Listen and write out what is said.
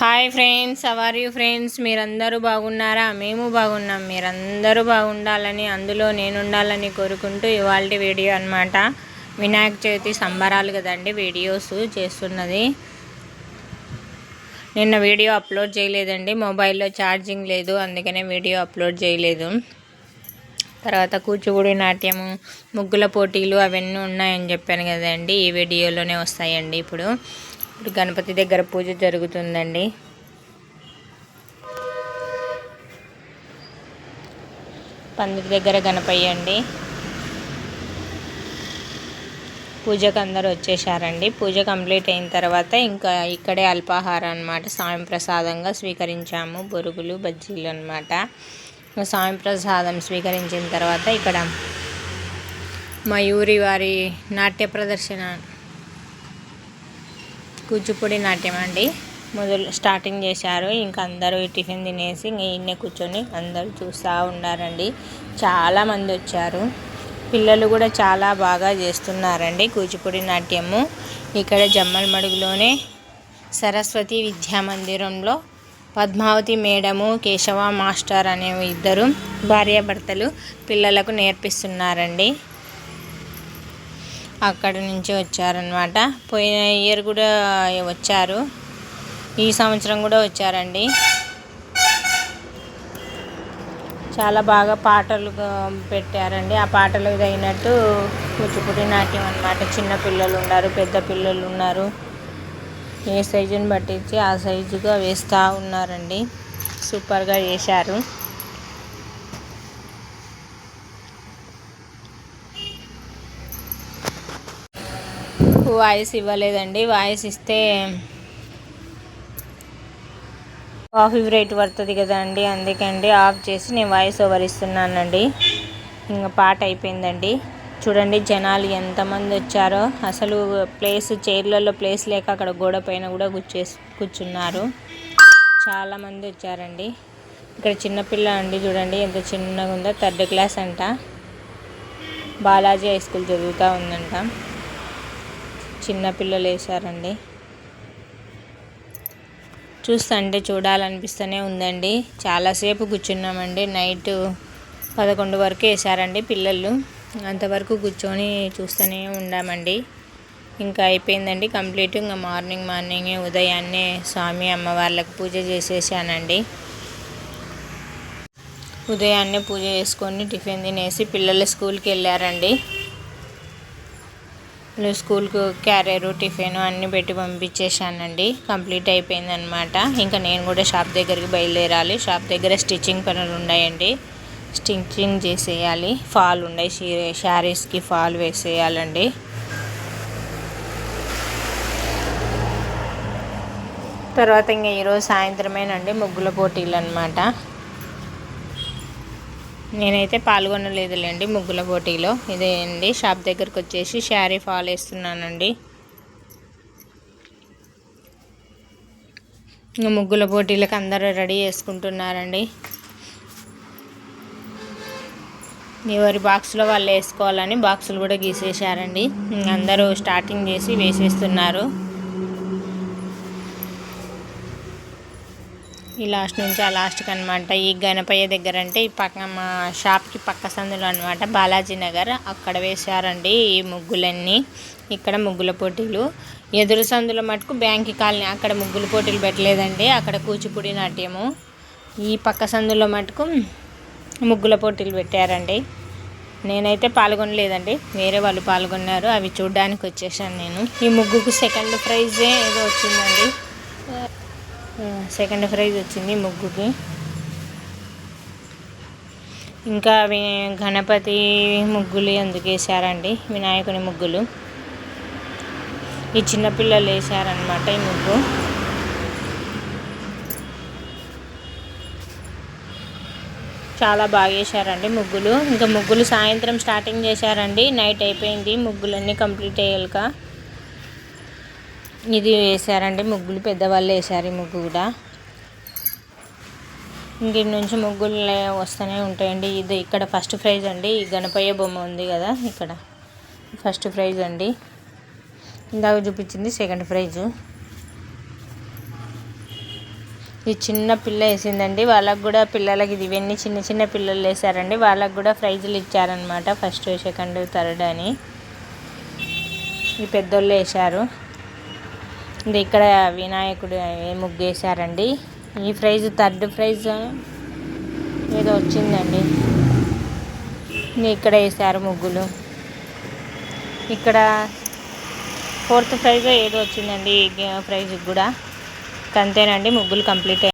Hi friends how are you friends మీరందరూ బాగున్నారా? మేము బాగున్నాం. మీరందరూ బాగుండాలని అందులో నేను ఉండాలని కోరుకుంటూ ఇవాళ వీడియో అనమాట వినాయక చవితి సంబరాలు కదండి వీడియోస్ చేస్తున్నది. నిన్న వీడియో అప్లోడ్ చేయలేదండి మొబైల్లో ఛార్జింగ్ లేదు అందుకనే వీడియో అప్లోడ్ చేయలేదు. తర్వాత కూచిపూడి నాట్యము ముగ్గుల పోటీలు అవన్నీ ఉన్నాయని చెప్పాను కదండి ఈ వీడియోలోనే వస్తాయండి ఇప్పుడు. ఇప్పుడు గణపతి దగ్గర పూజ జరుగుతుందండి. పందిరి దగ్గర గణపయ్య అండి. పూజకు అందరూ వచ్చేసారండి. పూజ కంప్లీట్ అయిన తర్వాత ఇంకా ఇక్కడే అల్పాహారం అనమాట స్వామి ప్రసాదంగా స్వీకరించాము. బొరుగులు బజ్జీలు అనమాట స్వామి ప్రసాదం స్వీకరించిన తర్వాత ఇక్కడ మయూరి వారి నాట్య ప్రదర్శన కూచిపూడి నాట్యం అండి. మొదలు స్టార్టింగ్ చేశారు. ఇంకా అందరూ టిఫిన్ తినేసి ఈయన కూర్చొని అందరూ చూస్తూ ఉన్నారండి చాలామంది వచ్చారు. పిల్లలు కూడా చాలా బాగా చేస్తున్నారండి కూచిపూడి నాట్యము. ఇక్కడ జమ్మల్ మడుగులోనే సరస్వతి విద్యా మందిరంలో పద్మావతి మేడము కేశవ మాస్టర్ అనే ఇద్దరు భార్యాభర్తలు పిల్లలకు నేర్పిస్తున్నారండి. అక్కడ నుంచి వచ్చారనమాట పోయిన ఇయర్ కూడా వచ్చారు. ఈ సంవత్సరం కూడా వచ్చారండి. చాలా బాగా పాటలు పెట్టారండి. ఆ పాటలు తగినట్టు కూచిపూడి నాట్యం అనమాట చిన్న పిల్లలు ఉన్నారు పెద్ద పిల్లలు ఉన్నారు. ఏ సైజుని పట్టించి ఆ సైజుగా వేస్తూ ఉన్నారండి. సూపర్గా చేశారు. వాయిస్ ఇవ్వలేదండి. వాయిస్ ఇస్తే కాఫీ రేట్ పడుతుంది కదండి. అందుకండి ఆఫ్ చేసి నేను వాయిస్ ఓవర్ ఇస్తున్నానండి. ఇంకా పాట అయిపోయిందండి. చూడండి జనాలు ఎంతమంది వచ్చారో. అసలు ప్లేస్ చైర్లలో ప్లేస్ లేక అక్కడ గోడ పైన కూడా కూర్చేసి కూర్చున్నారు. చాలామంది వచ్చారండి. ఇక్కడ చిన్నపిల్ల అండి చూడండి. ఎంత చిన్నగా ఉందో థర్డ్ క్లాస్ అంట. బాలాజీ హై స్కూల్ చదువుతూ ఉందంట. చిన్నపిల్లలు వేశారండి. చూస్తుంటే చూడాలనిపిస్తూనే ఉందండి. చాలాసేపు కూర్చున్నామండి. నైట్ పదకొండు వరకు వేశారండి పిల్లలు. అంతవరకు కూర్చొని చూస్తూనే ఉండామండి. ఇంకా అయిపోయిందండి కంప్లీట్. ఇంకా మార్నింగ్ మార్నింగే ఉదయాన్నే స్వామి అమ్మవార్లకు పూజ చేసేసానండి. ఉదయాన్నే పూజ చేసుకొని టిఫిన్ తినేసి పిల్లలు స్కూల్కి వెళ్ళారండి. స్కూల్కు క్యారియరు టిఫిన్ అన్నీ పెట్టి పంపించేశానండి. కంప్లీట్ అయిపోయిందనమాట ఇంకా నేను కూడా షాప్ దగ్గరికి బయలుదేరాలి. షాప్ దగ్గర స్టిచ్చింగ్ పనులు ఉన్నాయండి. స్టిచ్చింగ్ చేసేయాలి. ఫాల్ ఉన్నాయి. శారీస్కి ఫాల్ వేసేయాలండి. తర్వాత ఇంకా ఈరోజు సాయంత్రమేనండి ముగ్గుల పోటీలు అనమాట నేనైతే పాల్గొనలేదులేండి ముగ్గుల పోటీలో. ఇదే అండి షాప్ దగ్గరకు వచ్చేసి శారీ ఫాల్ వేస్తున్నానండి. ముగ్గుల పోటీలకు అందరూ రెడీ చేసుకుంటున్నారండి. ఎవరి బాక్స్లో వాళ్ళు వేసుకోవాలని బాక్సులు కూడా గీసేసారండి అందరూ స్టార్టింగ్ చేసి వేసేస్తున్నారు. ఈ లాస్ట్ నుంచి ఆ లాస్ట్కి అనమాట ఈ గణపయ్య దగ్గర అంటే ఈ పక్క మా షాప్కి పక్క సందులో అనమాట బాలాజీ నగర్. అక్కడ వేశారండి ఈ ముగ్గులన్నీ. ఇక్కడ ముగ్గుల పోటీలు. ఎదురు సందులో మటుకు బ్యాంక్ కాలనీ అక్కడ ముగ్గుల పోటీలు పెట్టలేదండి. అక్కడ కూచిపూడి నాట్యము. ఈ పక్క సందులో మటుకు ముగ్గుల పోటీలు పెట్టారండి. నేనైతే పాల్గొనలేదండి. వేరే వాళ్ళు పాల్గొన్నారు. అవి చూడడానికి వచ్చేసాను నేను. ఈ ముగ్గుకు సెకండ్ ప్రైజే ఏదో వచ్చిందండి. సెకండ్ ప్రైజ్ వచ్చింది ముగ్గుకి. ఇంకా అవి గణపతి ముగ్గులు ఎందుకు వేసారండి వినాయకుని ముగ్గులు. ఈ చిన్నపిల్లలు వేసారనమాట ఈ ముగ్గు. చాలా బాగా వేసారండి ముగ్గులు. ఇంకా ముగ్గులు సాయంత్రం స్టార్టింగ్ చేశారండి. నైట్ అయిపోయింది. ముగ్గులన్నీ కంప్లీట్ అయ్యాక. ఇది వేసారండి ముగ్గులు పెద్దవాళ్ళు వేసారు ఈ ముగ్గు కూడా. ఇంటి నుంచి ముగ్గులు వస్తూనే ఉంటాయండి. ఇది ఇక్కడ ఫస్ట్ ప్రైజ్ అండి. ఈ గణపయ్య బొమ్మ ఉంది కదా ఇక్కడ. ఫస్ట్ ప్రైజ్ అండి. ఇందాక చూపించింది సెకండ్ ప్రైజు. ఈ చిన్న పిల్ల వేసిందండి. వాళ్ళకు కూడా పిల్లలకి ఇది ఇవన్నీ చిన్న చిన్న పిల్లలు వేసారండి. వాళ్ళకు కూడా ప్రైజులు ఇచ్చారనమాట ఫస్ట్ సెకండ్ థర్డ్ అని. ఈ పెద్దోళ్ళు వేశారు. ఇది ఇక్కడ వినాయకుడు ముగ్గు వేశారండి? ఈ ప్రైజ్ థర్డ్ ప్రైజ్ ఏదో వచ్చిందండి. ఇక్కడ వేశారు ముగ్గులు. ఇక్కడ ఫోర్త్ ప్రైజ్ ఏదో వచ్చిందండి ప్రైజ్ కూడా. అంతేనండి ముగ్గులు కంప్లీట్ అయ్యి